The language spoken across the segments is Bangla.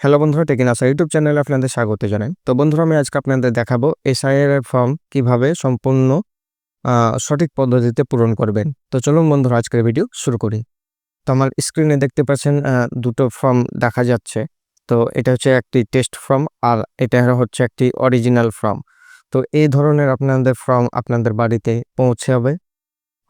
হ্যালো বন্ধুরা টেকিন আসা ইউটিউব চ্যানেলে আপনাদের স্বাগত জানাই। তো বন্ধুরা, আমি আজকে আপনাদের দেখাবো এসআইআর ফর্ম কীভাবে সম্পূর্ণ সঠিক পদ্ধতিতে পূরণ করবেন। তো চলুন বন্ধুরা, আজকের ভিডিও শুরু করি। তো আমার স্ক্রিনে দেখতে পাচ্ছেন দুটো ফর্ম দেখা যাচ্ছে। তো এটা হচ্ছে একটি টেস্ট ফর্ম আর এটা হচ্ছে একটি অরিজিনাল ফর্ম তো এই ধরনের আপনাদের ফর্ম আপনাদের বাড়িতে পৌঁছে হবে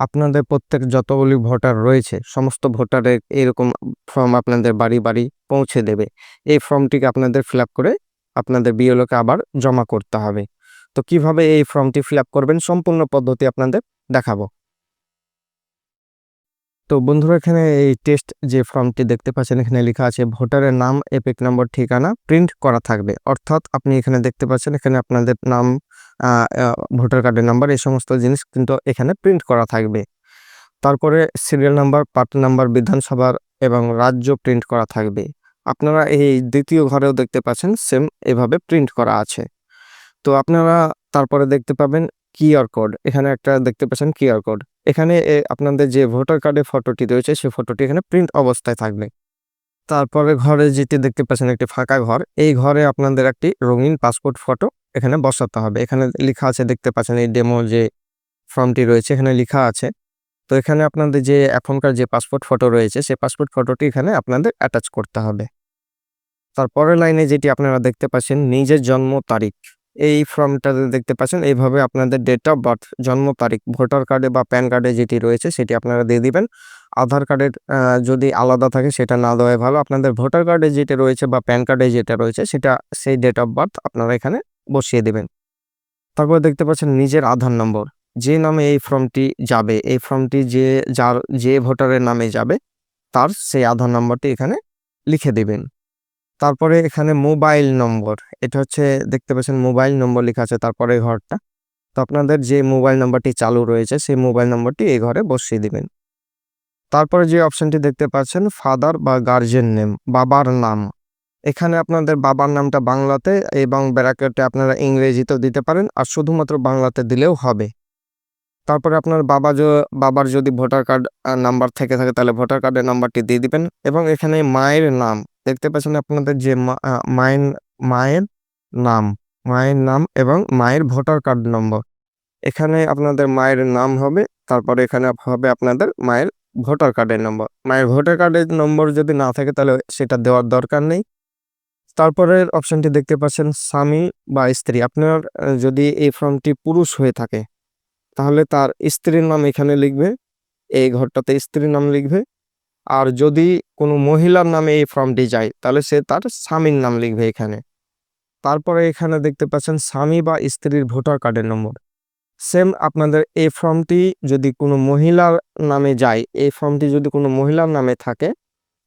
আপনাদের প্রত্যেক যতগুলি ভোটার রয়েছে, সমস্ত ভোটারের এরকম ফর্ম আপনাদের বাড়ি বাড়ি পৌঁছে দেবে। এই ফর্মটিকে আপনাদের ফিল করে আপনাদের বিএলওকে আবার জমা করতে হবে। তো কীভাবে এই ফর্মটি ফিল করবেন, সম্পূর্ণ পদ্ধতি আপনাদের দেখাবো। তো বন্ধুরা, এখানে এই টেস্ট যে ফর্মটি দেখতে পাচ্ছেন, এখানে লেখা আছে, ভোটারের নাম, এপিক নম্বর, ঠিকানা প্রিন্ট করা থাকবে। অর্থাৎ আপনি এখানে দেখতে পাচ্ছেন, এখানে আপনাদের নাম ভোটার কার্ডের নাম্বার এই সমস্ত জিনিস কিন্তু এখানে প্রিন্ট করা থাকবে। তারপরে সিরিয়াল নাম্বার পার্ট নাম্বার বিধানসভার এবং রাজ্য প্রিন্ট করা থাকবে। আপনারা এই দ্বিতীয় ঘরেও দেখতে পাচ্ছেন সেম এভাবে প্রিন্ট করা আছে। তো আপনারা তারপরে দেখতে পাবেন কিউআর কোড এখানে একটা দেখতে পাচ্ছেন কিউআর কোড এখানে আপনাদের যে ভোটার কার্ডের ফটোটি রয়েছে সেই ফটোটি এখানে প্রিন্ট অবস্থায় থাকবে। তারপরে ঘরে যেটি দেখতে পাচ্ছেন, একটি ফাঁকা ঘর। এই ঘরে আপনাদের একটি রঙিন পাসপোর্ট ফটো এখানে বসাতে হবে। এখানে লেখা আছে, দেখতে পাচ্ছেন এই ডেমো যে ফর্মটি রয়েছে, এখানে লেখা আছে। তো এখানে আপনাদের যে এখনকার যে পাসপোর্ট ফটো রয়েছে, সেই পাসপোর্ট ফটোটি এখানে আপনাদের অ্যাটাচ করতে হবে। তারপরের লাইনে যেটি আপনারা দেখতে পাচ্ছেন, নিজের জন্ম তারিখ। এই ফর্মটাতে দেখতে পাচ্ছেন, এইভাবে আপনাদের ডেট অফ বার্থ জন্ম তারিখ, ভোটার কার্ডে বা প্যান কার্ডে যেটি রয়েছে, সেটি আপনারা দিয়ে দিবেন। আধার কার্ডের যদি আলাদা থাকে, সেটা না দেওয়াই ভালো। আপনাদের ভোটার কার্ডে যেটা রয়েছে বা প্যান কার্ডে যেটা রয়েছে, সেটা সেই ডেট অফ বার্থ আপনারা এখানে বসিয়ে দেবেন। তারপর দেখতে পাচ্ছেন নিজের আধার নম্বর। যে নামে এই ফর্মটি যাবে, এই ফর্মটি যে যার, যে ভোটারের নামে যাবে, তার সেই আধার নম্বরটি এখানে লিখে দেবেন। তারপরে এখানে মোবাইল নম্বর, এটা হচ্ছে দেখতে পাচ্ছেন মোবাইল নম্বর লেখা আছে তারপরে ঘরটা। তো আপনাদের যে মোবাইল নাম্বারটি চালু রয়েছে, সেই মোবাইল নম্বরটি এই ঘরে বসিয়ে দিবেন। তারপরে যে অপশনটি দেখতে পাচ্ছেন, ফাদার বা গার্জেন নেম, বাবার নাম। এখানে আপনাদের বাবার নামটা বাংলাতে এবং ব্যারাকেটে আপনারা ইংরেজিতেও দিতে পারেন আর শুধুমাত্র বাংলাতে দিলেও হবে। তারপরে আপনার বাবা বাবার যদি ভোটার কার্ড নাম্বার থেকে থাকে তাহলে ভোটার কার্ডের নাম্বারটি দিয়ে দিবেন এবং এখানে মায়ের নাম, দেখতে পাচ্ছেন আপনাদের যে মায়ের মায়ের নাম মায়ের নাম এবং মায়ের ভোটার কার্ড নম্বর। এখানে আপনাদের মায়ের নাম হবে, তারপরে এখানে হবে আপনাদের মায়ের ভোটার কার্ডের নম্বর। মায়ের ভোটার কার্ডের নম্বর যদি না থাকে তাহলে সেটা দেওয়ার দরকার নেই। তারপরের অপশনটি দেখতে পাচ্ছেন, স্বামী বা স্ত্রী। আপনার যদি এই ফর্মটি পুরুষ হয়ে থাকে, তাহলে তার স্ত্রীর নাম এখানে লিখবে, এই ঘরটাতে স্ত্রীর নাম লিখবে। আর যদি কোনো মহিলার নামে এই ফর্মটি যায়, তাহলে সে তার স্বামীর নাম লিখবে এখানে। তারপরে এখানে দেখতে পাচ্ছেন, স্বামী বা স্ত্রীর ভোটার কার্ডের নম্বর। সেম আপনাদের এই ফর্মটি যদি কোনো মহিলার নামে যায়, এই ফর্মটি যদি কোনো মহিলার নামে থাকে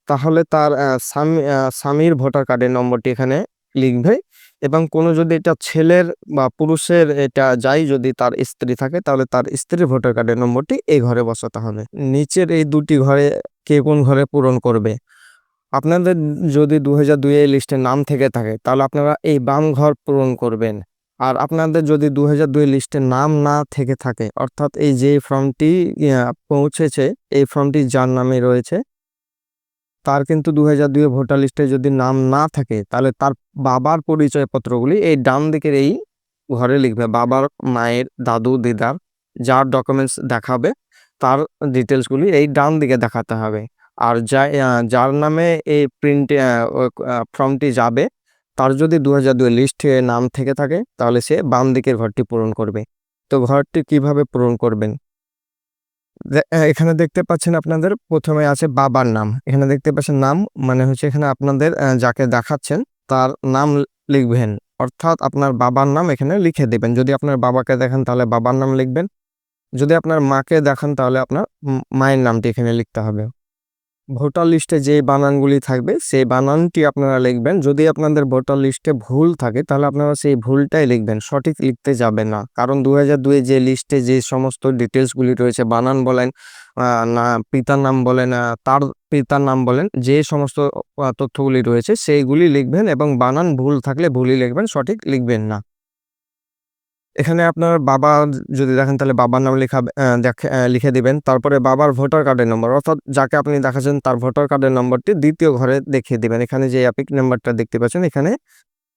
তাহলে তার স্বামী স্বামীর ভোটার কার্ডের নম্বরটি এখানে লিখবে এবং কোনো যদি এটা ছেলের বা পুরুষের এটা যাই যদি তার স্ত্রী থাকে তাহলে তার স্ত্রীর ভোটার কার্ডের নম্বরটি এই ঘরে বসাতে হবে। নিচের এই দুটি ঘরে কে কোন ঘরে পূরণ করবে? আপনাদের যদি দু হাজার এর লিস্টে নাম থেকে থাকে তাহলে আপনারা এই বাম ঘর পূরণ করবেন। আর আপনাদের যদি দু হাজার দুই লিস্টে নাম না থেকে থাকে অর্থাৎ এই যে ফর্মটি পৌঁছেছে, এই ফর্মটি যার নামে রয়েছে তার কিন্তু দু হাজার দুই ভোটার লিস্টে যদি নাম না থাকে, তাহলে তার বাবার পরিচয়পত্রগুলি এই ডান দিকের এই ঘরে লিখবে। বাবার, মায়ের, দাদু, দিদার যার ডকুমেন্টস দেখাবে, তার ডিটেলসগুলি এই ডান দিকে দেখাতে হবে। আর যা যার নামে এই প্রিন্ট ফর্মটি যাবে, তার যদি দু হাজার দুই লিস্টে নাম থেকে থাকে, তাহলে সে বাম দিকের ঘরটি পূরণ করবে। তো ঘরটি কীভাবে পূরণ করবেন? এখানে দেখতে পাচ্ছেন আপনাদের প্রথমে আছে বাবার নাম। এখানে দেখতে পাচ্ছেন নাম মানে হচ্ছে এখানে আপনাদের যাকে দেখাচ্ছেন তার নাম লিখবেন। অর্থাৎ আপনার বাবার নাম এখানে লিখে দেবেন। যদি আপনার বাবাকে দেখেন তাহলে বাবার নাম লিখবেন। যদি আপনার মাকে দেখান তাহলে আপনার মায়ের নামটি এখানে লিখতে হবে। ভোটার লিস্টে যে বানানগুলি থাকবে, সেই বানানটি আপনারা লিখবেন। যদি আপনাদের ভোটার লিস্টে ভুল থাকে, তাহলে আপনারা সেই ভুলটাই লিখবেন, সঠিক লিখতে যাবে না। কারণ দু হাজার দুয়ে যে লিস্টে যে সমস্ত ডিটেলসগুলি রয়েছে, বানান বলেন না, পিতার নাম বলেন তার পিতার নাম বলেন, যে সমস্ত তথ্যগুলি রয়েছে, সেইগুলি লিখবেন এবং বানান ভুল থাকলে ভুলই লিখবেন, সঠিক লিখবেন না। এখানে আপনার বাবা যদি দেখেন, তাহলে বাবার নাম লেখা লিখে দিবেন। তারপরে বাবার ভোটার কার্ডের নম্বর অর্থাৎ যাকে আপনি দেখাচ্ছেন, তার ভোটার কার্ডের নম্বরটি দ্বিতীয় ঘরে দেখিয়ে দিবেন। এখানে যে অ্যাপিক নাম্বারটা দেখতে পাচ্ছেন, এখানে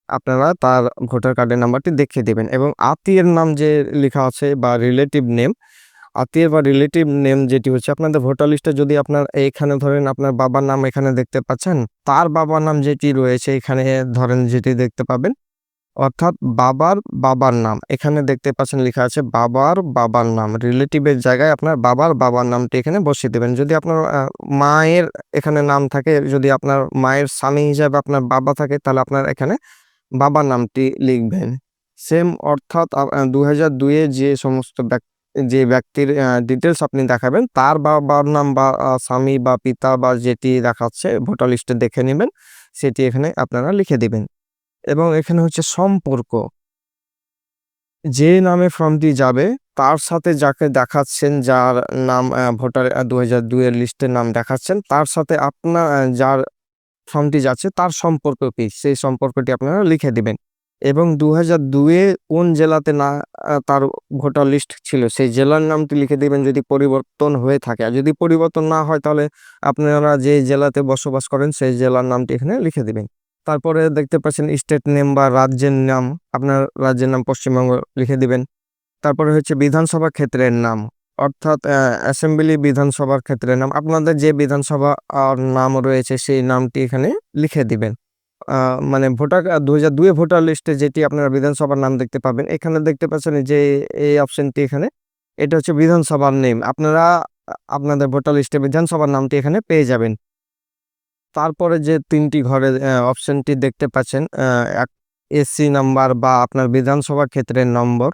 আপনারা তার ভোটার কার্ডের নাম্বারটি দেখিয়ে দিবেন। এবং আত্মীয়ের নাম যে লেখা আছে বা রিলেটিভ নেম আত্মীয় বা রিলেটিভ নেম যেটি হচ্ছে, আপনাদের ভোটার লিস্টে যদি আপনার এখানে ধরেন, আপনার বাবার নাম এখানে দেখতে পাচ্ছেন, তার বাবার নাম যেটি রয়েছে, এখানে ধরেন যেটি দেখতে পাবেন অর্থাৎ বাবার বাবার নাম। এখানে দেখতে পাচ্ছেন লেখা আছে বাবার বাবার নাম। রিলেটিভের জায়গায় আপনার বাবার বাবার নামটি এখানে বসিয়ে দেবেন। যদি আপনার মায়ের এখানে নাম থাকে, যদি আপনার মায়ের স্বামী হিসাবে আপনার বাবা থাকে, তাহলে আপনার এখানে বাবার নামটি লিখবেন। সেম অর্থাৎ দু হাজার দুইয়ে যে সমস্ত যে ব্যক্তির ডিটেলস আপনি দেখাবেন, তার বাবার নাম বা স্বামী বা পিতা বা যেটি দেখাচ্ছে, ভোটার লিস্টে দেখে নেবেন, সেটি এখানে আপনারা লিখে দিবেন। এবং এখানে হচ্ছে সম্পর্ক। যে নামে ফর্মটি যাবে, তার সাথে যাকে দেখাচ্ছেন, যার নাম ভোটার দু হাজার দুইয়ের লিস্টের নাম দেখাচ্ছেন, তার সাথে আপনার যার ফর্মটি যাচ্ছে, তার সম্পর্ক কি? সেই সম্পর্কটি আপনারা লিখে দিবেন। এবং দু হাজার দুয়ে কোন জেলাতে না তার ভোটার লিস্ট ছিল, সেই জেলার নামটি লিখে দিবেন যদি পরিবর্তন হয়ে থাকে। আর যদি পরিবর্তন না হয়, তাহলে আপনারা যে জেলাতে বসবাস করেন, সেই জেলার নামটি এখানে লিখে দিবেন। তারপরে দেখতে পাচ্ছেন স্টেট নেম বা রাজ্যের নাম, আপনার রাজ্যের নাম পশ্চিমবঙ্গ লিখে দিবেন। তারপরে হচ্ছে বিধানসভা ক্ষেত্রের নাম, অর্থাৎ অ্যাসেম্বলি বিধানসভার ক্ষেত্রের নাম। আপনাদের যে বিধানসভা নাম রয়েছে সেই নামটি এখানে লিখে দিবেন। মানে ভোটার দু হাজার দুয়ে ভোটার লিস্টে যেটি আপনারা বিধানসভার নাম দেখতে পাবেন, এখানে দেখতে পাচ্ছেন যে এই অপশনটি এখানে, এটা হচ্ছে বিধানসভার নেম। আপনারা আপনাদের ভোটার লিস্টে বিধানসভার নামটি এখানে পেয়ে যাবেন। তারপরে যে তিনটি ঘরে অপশনটি দেখতে পাচ্ছেন এসসি নাম্বার বা আপনার বিধানসভা ক্ষেত্রের নম্বর।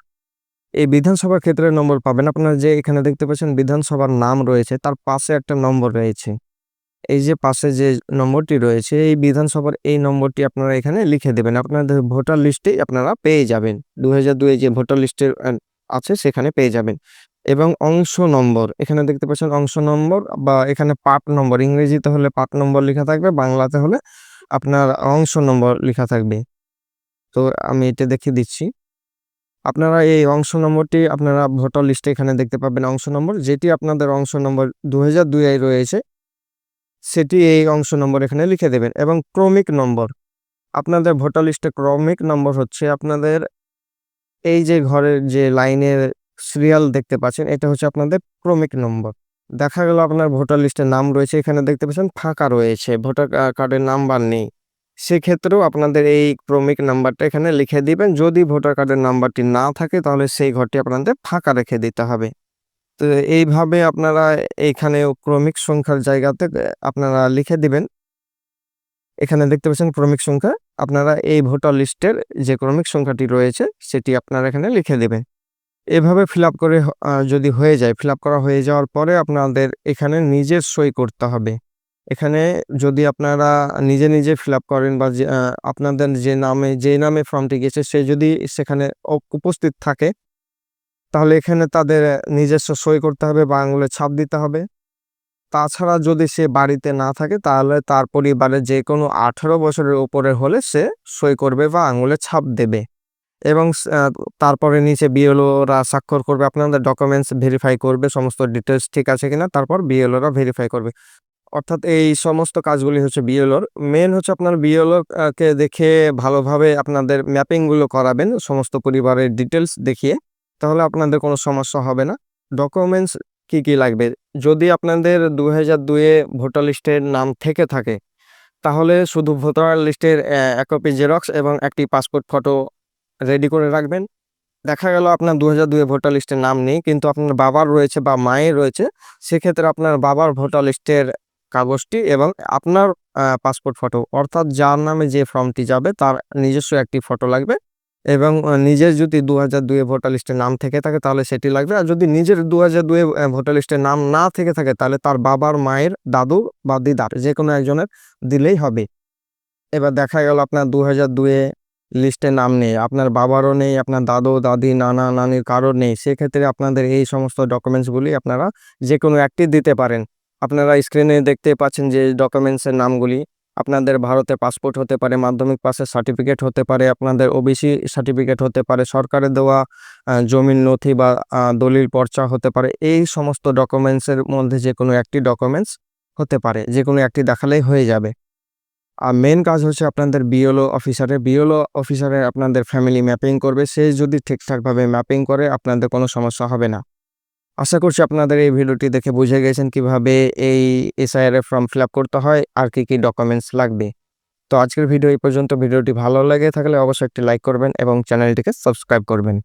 এই বিধানসভা ক্ষেত্রের নম্বর পাবেন। আপনারা যে এখানে দেখতে পাচ্ছেন বিধানসভার নাম রয়েছে, তার পাশে একটা নম্বর রয়েছে। এই যে পাশে যে নম্বরটি রয়েছে, এই বিধানসভার এই নম্বরটি আপনারা এখানে লিখে দেবেন। আপনাদের ভোটার লিস্টে আপনারা পেয়ে যাবেন। দু হাজার দুয়ে যে ভোটার লিস্টের আছে, সেখানে পেয়ে যাবেন। এবং অংশ নম্বর। এখানে দেখতে পাচ্ছেন অংশ নম্বর বা এখানে পার্ট নম্বর। ইংরেজিতে হলে পার্ট নম্বর লেখা থাকবে, বাংলাতে হলে আপনার অংশ নম্বর লেখা থাকবে। তো আমি এটা দেখিয়ে দিচ্ছি। আপনারা এই অংশ নম্বরটি আপনারা ভোটার লিস্টে এখানে দেখতে পাবেন অংশ নম্বর। যেটি আপনাদের অংশ নম্বর দু হাজার দুই রয়েছে, সেটি এই অংশ নম্বর এখানে লিখে দেবেন। এবং ক্রমিক নম্বর। আপনাদের ভোটার লিস্টে ক্রমিক নম্বর হচ্ছে আপনাদের এই যে ঘরের যে লাইনের সিরিয়াল দেখতে পাচ্ছেন, এটা হচ্ছে আপনাদের ক্রমিক নম্বর। দেখা গেল আপনার ভোটার লিস্টে নাম রয়েছে, এখানে দেখতে পাচ্ছেন ফাঁকা রয়েছে, ভোটার কার্ডের নাম্বার নেই। সেক্ষেত্রেও আপনাদের এই ক্রমিক নাম্বারটা এখানে লিখে দিবেন, যদি ভোটার কার্ডের নাম্বারটি না থাকে, তাহলে সেই ঘরটি আপনাদের ফাঁকা রেখে দিতে হবে। তো এইভাবে আপনারা এইখানে ক্রমিক সংখ্যার জায়গাতে আপনারা লিখে দিবেন। এখানে দেখতে পাচ্ছেন ক্রমিক সংখ্যা, আপনারা এই ভোটার লিস্টের যে ক্রমিক সংখ্যাটি রয়েছে, সেটি আপনারা এখানে লিখে দেবেন। এভাবে ফিল আপ করে যদি হয়ে যায় ফিল আপ করা হয়ে যাওয়ার পরে আপনাদের এখানে নিজের সই করতে হবে। এখানে যদি আপনারা নিজে নিজে ফিল আপ করেন বা আপনাদের যে নামে যে নামে ফর্মটি গেছে সে যদি সেখানে উপ- উপস্থিত থাকে, তাহলে এখানে তাদের নিজস্ব সই করতে হবে বা আঙুলে ছাপ দিতে হবে। তাছাড়া যদি সে বাড়িতে না থাকে, তাহলে তার পরিবারে যে কোনো আঠারো বছরের উপরে হলে সে সই করবে বা আঙুলে ছাপ দেবে। এবং তারপরে নিচে বিএলওরা স্বাক্ষর করবে, আপনাদের ডকুমেন্টস ভেরিফাই করবে, সমস্ত ডিটেলস ঠিক আছে কিনা, তারপর বিএলওরা ভেরিফাই করবে। অর্থাৎ এই সমস্ত কাজগুলি হচ্ছে বিএলওর। মেন হচ্ছে আপনার বিএলও কে দেখে ভালোভাবে আপনাদের ম্যাপিংগুলো করাবেন, সমস্ত পরিবারের ডিটেলস দেখিয়ে, তাহলে আপনাদের কোনো সমস্যা হবে না। ডকুমেন্টস কি কি লাগবে? যদি আপনাদের দু হাজার দুয়ে ভোটার লিস্টের নাম থেকে থাকে, তাহলে শুধু ভোটার লিস্টের এক কপি জেরক্স এবং একটি পাসপোর্ট ফটো রেডি করে রাখবেন। দেখা গেল আপনার দু হাজার দুয়ে ভোটার লিস্টের নাম নেই, কিন্তু আপনার বাবার রয়েছে বা মায়ের রয়েছে, সেক্ষেত্রে আপনার বাবার ভোটার লিস্টের কাগজটি এবং আপনার পাসপোর্ট ফটো অর্থাৎ যার নামে যে ফর্মটি যাবে তার নিজস্ব একটি ফটো লাগবে এবং নিজের যদি দু হাজার দুয়ে ভোটার লিস্টে নাম থেকে থাকে তাহলে সেটি লাগবে। আর যদি নিজের দু হাজার দুয়ে ভোটার লিস্টে নাম না থেকে থাকে তাহলে তার বাবার, মায়ের, দাদু বা দিদার যে কোনো একজনের দিলেই হবে। এবার দেখা গেল আপনার দু হাজার দুয়ে লিস্টে নাম নেই, আপনার বাবারও নেই, আপনার দাদু, দাদি, নানা, নানির কারোর নেই। সেক্ষেত্রে আপনাদের এই সমস্ত ডকুমেন্টসগুলি আপনারা যে কোনো একটি দিতে পারেন। আপনারা স্ক্রিনে দেখতে পাচ্ছেন যে ডকুমেন্টসের নামগুলি। আপনাদের ভারতে পাসপোর্ট হতে পারে, মাধ্যমিক পাসের সার্টিফিকেট হতে পারে, আপনাদের ওবিসি সার্টিফিকেট হতে পারে, সরকারের দেওয়া জমির নথি বা দলিল পর্চা হতে পারে। এই সমস্ত ডকুমেন্টসের মধ্যে যে কোনো একটি ডকুমেন্টস হতে পারে যে কোনো একটি দেখালেই হয়ে যাবে। আর মেন কাজ হচ্ছে আপনাদের বিএলও অফিসারের বিএলও অফিসারে আপনাদের ফ্যামিলি ম্যাপিং করবে। সে যদি ঠিকঠাকভাবে ম্যাপিং করে, আপনাদের কোনো সমস্যা হবে না। আশা করছি আপনাদের এই ভিডিওটি দেখে বুঝে গেছেন কীভাবে এই এসআইআর এর ফর্ম ফিল করতে হয় আর কি কি ডকুমেন্টস লাগবে। তো আজকের ভিডিও এই পর্যন্ত। ভিডিওটি ভালো লাগে থাকলে অবশ্যই একটি লাইক করবেন এবং চ্যানেলটিকে সাবস্ক্রাইব করবেন।